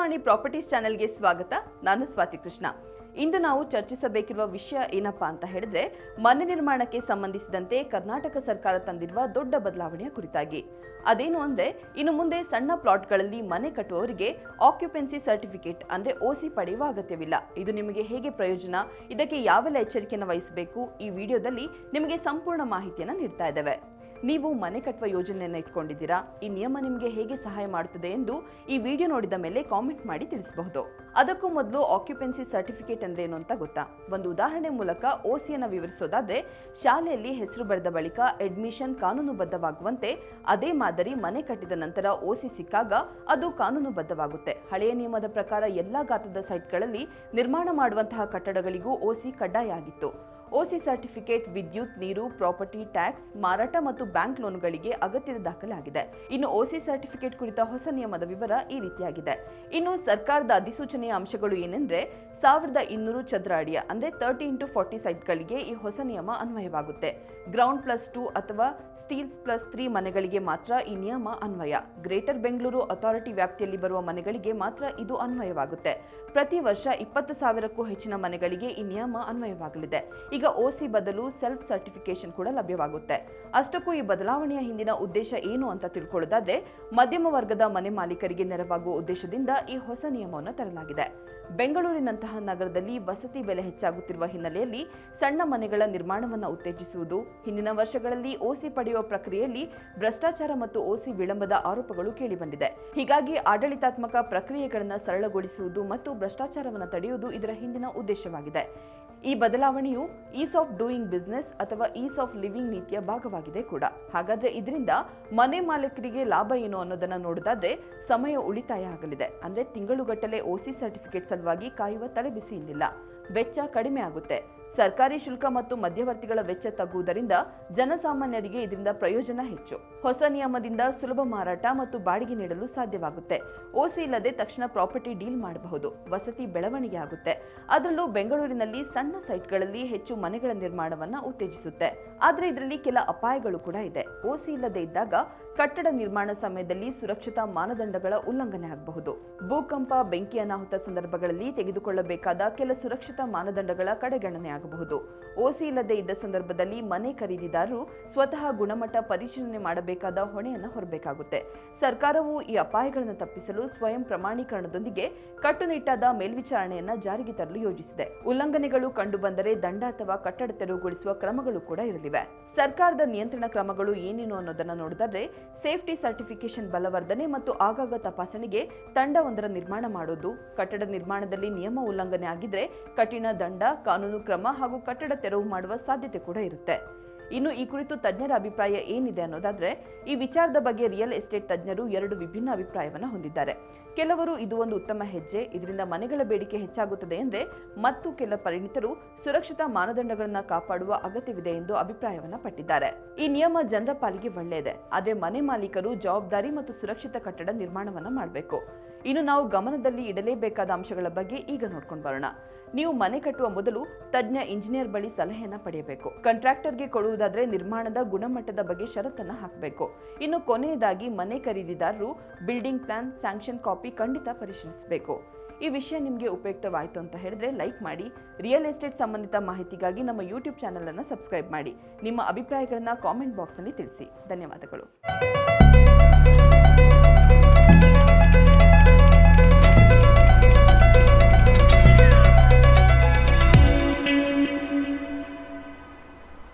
Prajavani properties ಚಾನೆಲ್ಗೆ ಸ್ವಾಗತ. ನಾನು ಸ್ವಾತಿ ಕೃಷ್ಣ. ಇಂದು ನಾವು ಚರ್ಚಿಸಬೇಕಿರುವ ವಿಷಯ ಏನಪ್ಪಾ ಅಂತ ಹೇಳಿದ್ರೆ, ಮನೆ ನಿರ್ಮಾಣಕ್ಕೆ ಸಂಬಂಧಿಸಿದಂತೆ ಕರ್ನಾಟಕ ಸರ್ಕಾರ ತಂದಿರುವ ದೊಡ್ಡ ಬದಲಾವಣೆಯ ಕುರಿತಾಗಿ. ಅದೇನು ಅಂದ್ರೆ, ಇನ್ನು ಮುಂದೆ ಸಣ್ಣ ಪ್ಲಾಟ್ಗಳಲ್ಲಿ ಮನೆ ಕಟ್ಟುವವರಿಗೆ ಆಕ್ಯುಪೆನ್ಸಿ ಸರ್ಟಿಫಿಕೇಟ್ ಅಂದ್ರೆ ಓಸಿ ಪಡೆಯುವ ಅಗತ್ಯವಿಲ್ಲ. ಇದು ನಿಮಗೆ ಹೇಗೆ ಪ್ರಯೋಜನ? ಇದಕ್ಕೆ ಯಾವೆಲ್ಲ ಎಚ್ಚರಿಕೆಯನ್ನು ವಹಿಸಬೇಕು? ಈ ವಿಡಿಯೋದಲ್ಲಿ ನಿಮಗೆ ಸಂಪೂರ್ಣ ಮಾಹಿತಿಯನ್ನು ನೀಡ್ತಾ ಇದ್ದೇವೆ. ನೀವು ಮನೆ ಕಟ್ಟುವ ಯೋಜನೆಯನ್ನು ಇಟ್ಕೊಂಡಿದ್ದೀರಾ? ಈ ನಿಯಮ ನಿಮಗೆ ಹೇಗೆ ಸಹಾಯ ಮಾಡುತ್ತದೆ ಎಂದು ಈ ವಿಡಿಯೋ ನೋಡಿದ ಮೇಲೆ ಕಾಮೆಂಟ್ ಮಾಡಿ ತಿಳಿಸಬಹುದು. ಅದಕ್ಕೂ ಮೊದಲು ಆಕ್ಯುಪೆನ್ಸಿ ಸರ್ಟಿಫಿಕೇಟ್ ಅಂದ್ರೆ ಏನು ಅಂತ ಗೊತ್ತಾ? ಒಂದು ಉದಾಹರಣೆ ಮೂಲಕ ಓಸಿಯನ್ನು ವಿವರಿಸೋದಾದ್ರೆ, ಶಾಲೆಯಲ್ಲಿ ಹೆಸರು ಬರೆದ ಬಳಿಕ ಅಡ್ಮಿಷನ್ ಕಾನೂನುಬದ್ಧವಾಗುವಂತೆ ಅದೇ ಮಾದರಿ ಮನೆ ಕಟ್ಟಿದ ನಂತರ ಓಸಿ ಸಿಕ್ಕಾಗ ಅದು ಕಾನೂನುಬದ್ಧವಾಗುತ್ತೆ. ಹಳೆಯ ನಿಯಮದ ಪ್ರಕಾರ ಎಲ್ಲಾ ಗಾತ್ರದ ಸೈಟ್ಗಳಲ್ಲಿ ನಿರ್ಮಾಣ ಮಾಡುವಂತಹ ಕಟ್ಟಡಗಳಿಗೂ ಓಸಿ ಕಡ್ಡಾಯ ಆಗಿತ್ತು. ಓಸಿ ಸರ್ಟಿಫಿಕೇಟ್ ವಿದ್ಯುತ್, ನೀರು ಪ್ರಾಪರ್ಟಿ ಟ್ಯಾಕ್ಸ್ ಮಾರಾಟ ಮತ್ತು ಬ್ಯಾಂಕ್ ಲೋನ್ಗಳಿಗೆ ಅಗತ್ಯದ ದಾಖಲಾಗಿದೆ. ಇನ್ನು ಓಸಿ ಸರ್ಟಿಫಿಕೇಟ್ ಕುರಿತ ಹೊಸ ನಿಯಮದ ವಿವರ ಈ ರೀತಿಯಾಗಿದೆ. ಇನ್ನು ಸರ್ಕಾರದ ಅಧಿಸೂಚನೆಯ ಅಂಶಗಳು ಏನೆಂದ್ರೆ, ಸಾವಿರದ ಇನ್ನೂರು ಚದರ ಅಡಿಯ, ಅಂದ್ರೆ ತರ್ಟಿ ಇಂಟು ಫಾರ್ಟಿ ಸೈಟ್ಗಳಿಗೆ ಈ ಹೊಸ ನಿಯಮ ಅನ್ವಯವಾಗುತ್ತೆ. ಗ್ರೌಂಡ್ ಪ್ಲಸ್ ಟೂ ಅಥವಾ ಸ್ಟೀಲ್ಸ್ ಪ್ಲಸ್ ತ್ರೀ ಮನೆಗಳಿಗೆ ಮಾತ್ರ ಈ ನಿಯಮ ಅನ್ವಯ. ಗ್ರೇಟರ್ ಬೆಂಗಳೂರು ಅಥಾರಿಟಿ ವ್ಯಾಪ್ತಿಯಲ್ಲಿ ಬರುವ ಮನೆಗಳಿಗೆ ಮಾತ್ರ ಇದು ಅನ್ವಯವಾಗುತ್ತೆ. ಪ್ರತಿ ವರ್ಷ ಇಪ್ಪತ್ತು ಸಾವಿರಕ್ಕೂ ಹೆಚ್ಚಿನ ಮನೆಗಳಿಗೆ ಈ ನಿಯಮ ಅನ್ವಯವಾಗಲಿದೆ. ಈಗ ಓಸಿ ಬದಲು ಸೆಲ್ಫ್ ಸರ್ಟಿಫಿಕೇಶನ್ ಕೂಡ ಲಭ್ಯವಾಗುತ್ತೆ. ಅಷ್ಟಕ್ಕೂ ಈ ಬದಲಾವಣೆಯ ಹಿಂದಿನ ಉದ್ದೇಶ ಏನು ಅಂತ ತಿಳ್ಕೊಳ್ಳೋದಾದ್ರೆ, ಮಧ್ಯಮ ವರ್ಗದ ಮನೆ ಮಾಲೀಕರಿಗೆ ನೆರವಾಗುವ ಉದ್ದೇಶದಿಂದ ಈ ಹೊಸ ನಿಯಮವನ್ನು ತರಲಾಗಿದೆ. ಬೆಂಗಳೂರಿನಂತಹ ನಗರದಲ್ಲಿ ವಸತಿ ಬೆಲೆ ಹೆಚ್ಚಾಗುತ್ತಿರುವ ಹಿನ್ನೆಲೆಯಲ್ಲಿ ಸಣ್ಣ ಮನೆಗಳ ನಿರ್ಮಾಣವನ್ನು ಉತ್ತೇಜಿಸುವುದು, ಹಿಂದಿನ ವರ್ಷಗಳಲ್ಲಿ ಓಸಿ ಪಡೆಯುವ ಪ್ರಕ್ರಿಯೆಯಲ್ಲಿ ಭ್ರಷ್ಟಾಚಾರ ಮತ್ತು ಓಸಿ ವಿಳಂಬದ ಆರೋಪಗಳು ಕೇಳಿಬಂದಿದೆ. ಹೀಗಾಗಿ ಆಡಳಿತಾತ್ಮಕ ಪ್ರಕ್ರಿಯೆಗಳನ್ನು ಸರಳಗೊಳಿಸುವುದು ಮತ್ತು ಭ್ರಷ್ಟಾಚಾರವನ್ನು ತಡೆಯುವುದು ಇದರ ಹಿಂದಿನ ಉದ್ದೇಶವಾಗಿದೆ. ಈ ಬದಲಾವಣೆಯು ಈಸ್ ಆಫ್ ಡೂಯಿಂಗ್ ಬಿಸ್ನೆಸ್ ಅಥವಾ ಈಸ್ ಆಫ್ ಲಿವಿಂಗ್ ನೀತಿಯ ಭಾಗವಾಗಿದೆ ಕೂಡ. ಹಾಗಾದ್ರೆ ಇದರಿಂದ ಮನೆ ಮಾಲೀಕರಿಗೆ ಲಾಭ ಏನು ಅನ್ನೋದನ್ನ ನೋಡೋದಾದ್ರೆ ಸಮಯ ಉಳಿತಾಯ ಆಗಲಿದೆ. ಅಂದ್ರೆ ತಿಂಗಳುಗಟ್ಟಲೆ ಓಸಿ ಸರ್ಟಿಫಿಕೇಟ್ ಸಲುವಾಗಿ ಕಾಯುವ ತಲೆಬಿಸಿ ಇಲ್ಲಿಲ್ಲ. ವೆಚ್ಚ ಕಡಿಮೆ ಆಗುತ್ತೆ. ಸರ್ಕಾರಿ ಶುಲ್ಕ ಮತ್ತು ಮಧ್ಯವರ್ತಿಗಳ ವೆಚ್ಚ ತಗ್ಗುವುದರಿಂದ ಜನಸಾಮಾನ್ಯರಿಗೆ ಇದರಿಂದ ಪ್ರಯೋಜನ ಹೆಚ್ಚು. ಹೊಸ ನಿಯಮದಿಂದ ಸುಲಭ ಮಾರಾಟ ಮತ್ತು ಬಾಡಿಗೆ ನೀಡಲು ಸಾಧ್ಯವಾಗುತ್ತೆ. ಓಸಿ ಇಲ್ಲದೆ ತಕ್ಷಣ ಪ್ರಾಪರ್ಟಿ ಡೀಲ್ ಮಾಡಬಹುದು. ವಸತಿ ಬೆಳವಣಿಗೆ ಆಗುತ್ತೆ ಅದರಲ್ಲೂ ಬೆಂಗಳೂರಿನಲ್ಲಿ ಸಣ್ಣ ಸೈಟ್ಗಳಲ್ಲಿ ಹೆಚ್ಚು ಮನೆಗಳ ನಿರ್ಮಾಣವನ್ನ ಉತ್ತೇಜಿಸುತ್ತೆ. ಆದರೆ ಇದರಲ್ಲಿ ಕೆಲ ಅಪಾಯಗಳು ಕೂಡ ಇದೆ. ಓಸಿ ಇಲ್ಲದೆ ಇದ್ದಾಗ ಕಟ್ಟಡ ನಿರ್ಮಾಣ ಸಮಯದಲ್ಲಿ ಸುರಕ್ಷತಾ ಮಾನದಂಡಗಳ ಉಲ್ಲಂಘನೆ ಆಗಬಹುದು. ಭೂಕಂಪ, ಬೆಂಕಿ ಅನಾಹುತ ಸಂದರ್ಭಗಳಲ್ಲಿ ತೆಗೆದುಕೊಳ್ಳಬೇಕಾದ ಕೆಲ ಸುರಕ್ಷತಾ ಮಾನದಂಡಗಳ ಕಡೆಗಣನೆ ಆಗಬಹುದು. ಓಸಿ ಇಲ್ಲದೆ ಇದ್ದ ಸಂದರ್ಭದಲ್ಲಿ ಮನೆ ಖರೀದಿದಾರರು ಸ್ವತಃ ಗುಣಮಟ್ಟ ಪರಿಶೀಲನೆ ಮಾಡಬೇಕಾದ ಹೊಣೆಯನ್ನು ಹೊರಬೇಕಾಗುತ್ತೆ. ಸರ್ಕಾರವು ಈ ಅಪಾಯಗಳನ್ನು ತಪ್ಪಿಸಲು ಸ್ವಯಂ ಪ್ರಮಾಣೀಕರಣದೊಂದಿಗೆ ಕಟ್ಟುನಿಟ್ಟಾದ ಮೇಲ್ವಿಚಾರಣೆಯನ್ನು ಜಾರಿಗೆ ತರಲು ಯೋಜಿಸಿದೆ. ಉಲ್ಲಂಘನೆಗಳು ಕಂಡುಬಂದರೆ ದಂಡ ಅಥವಾ ಕಟ್ಟಡ ತೆರವುಗೊಳಿಸುವ ಕ್ರಮಗಳು ಕೂಡ ಇರಲಿವೆ. ಸರ್ಕಾರದ ನಿಯಂತ್ರಣ ಕ್ರಮಗಳು ಏನೇನು ಅನ್ನೋದನ್ನ ನೋಡಿದರೆ ಸೇಫ್ಟಿ ಸರ್ಟಿಫಿಕೇಶನ್ ಬಲವರ್ಧನೆ ಮತ್ತು ಆಗಾಗ ತಪಾಸಣೆಗೆ ತಂಡವೊಂದರ ನಿರ್ಮಾಣ ಮಾಡೋದು, ಕಟ್ಟಡ ನಿರ್ಮಾಣದಲ್ಲಿ ನಿಯಮ ಉಲ್ಲಂಘನೆ ಆಗಿದ್ರೆ ಕಠಿಣ ದಂಡ, ಕಾನೂನು ಕ್ರಮ ಹಾಗೂ ಕಟ್ಟಡ ತೆರವು ಮಾಡುವ ಸಾಧ್ಯತೆ ಕೂಡ ಇರುತ್ತೆ. ಇನ್ನು ಈ ಕುರಿತು ತಜ್ಞರ ಅಭಿಪ್ರಾಯ ಏನಿದೆ ಅನ್ನೋದಾದ್ರೆ, ಈ ವಿಚಾರದ ಬಗ್ಗೆ ರಿಯಲ್ ಎಸ್ಟೇಟ್ ತಜ್ಞರು ಎರಡು ವಿಭಿನ್ನ ಅಭಿಪ್ರಾಯವನ್ನು ಹೊಂದಿದ್ದಾರೆ. ಕೆಲವರು ಇದು ಒಂದು ಉತ್ತಮ ಹೆಜ್ಜೆ, ಇದರಿಂದ ಮನೆಗಳ ಬೇಡಿಕೆ ಹೆಚ್ಚಾಗುತ್ತದೆ ಎಂದರೆ ಮತ್ತು ಕೆಲ ಪರಿಣಿತರು ಸುರಕ್ಷತಾ ಮಾನದಂಡಗಳನ್ನು ಕಾಪಾಡುವ ಅಗತ್ಯವಿದೆ ಎಂದು ಅಭಿಪ್ರಾಯವನ್ನು ಪಟ್ಟಿದ್ದಾರೆ. ಈ ನಿಯಮ ಜನರ ಪಾಲಿಗೆ ಒಳ್ಳೆಯದೆ, ಆದರೆ ಮನೆ ಮಾಲೀಕರು ಜವಾಬ್ದಾರಿ ಮತ್ತು ಸುರಕ್ಷಿತ ಕಟ್ಟಡ ನಿರ್ಮಾಣವನ್ನು ಮಾಡಬೇಕು. ಇನ್ನು ನಾವು ಗಮನದಲ್ಲಿ ಇಡಲೇಬೇಕಾದ ಅಂಶಗಳ ಬಗ್ಗೆ ಈಗ ನೋಡ್ಕೊಂಡು ಬರೋಣ. ನೀವು ಮನೆ ಕಟ್ಟುವ ಮೊದಲು ತಜ್ಞ ಇಂಜಿನಿಯರ್ ಬಳಿ ಸಲಹೆಯನ್ನ ಪಡೆಯಬೇಕು. ಕಾಂಟ್ರಾಕ್ಟರ್ಗೆ ಕೊಡುವುದಾದ್ರೆ ನಿರ್ಮಾಣದ ಗುಣಮಟ್ಟದ ಬಗ್ಗೆ ಷರತ್ತನ್ನ ಹಾಕಬೇಕು. ಇನ್ನು ಕೊನೆಯದಾಗಿ ಮನೆ ಖರೀದಿದಾರರು ಬಿಲ್ಡಿಂಗ್ ಪ್ಲಾನ್, ಸ್ಯಾಂಕ್ಷನ್ ಕಾಪಿ ಖಂಡಿತ ಪರಿಶೀಲಿಸಬೇಕು. ಈ ವಿಷಯ ನಿಮಗೆ ಉಪಯುಕ್ತವಾಯಿತು ಅಂತ ಹೇಳಿದ್ರೆ ಲೈಕ್ ಮಾಡಿ, ರಿಯಲ್ ಎಸ್ಟೇಟ್ ಸಂಬಂಧಿತ ಮಾಹಿತಿಗಾಗಿ ನಮ್ಮ ಯೂಟ್ಯೂಬ್ ಚಾನೆಲ್ ಅನ್ನು ಸಬ್ಸ್ಕ್ರೈಬ್ ಮಾಡಿ. ನಿಮ್ಮ ಅಭಿಪ್ರಾಯಗಳನ್ನ ಕಾಮೆಂಟ್ ಬಾಕ್ಸ್ನಲ್ಲಿ ತಿಳಿಸಿ. ಧನ್ಯವಾದಗಳು.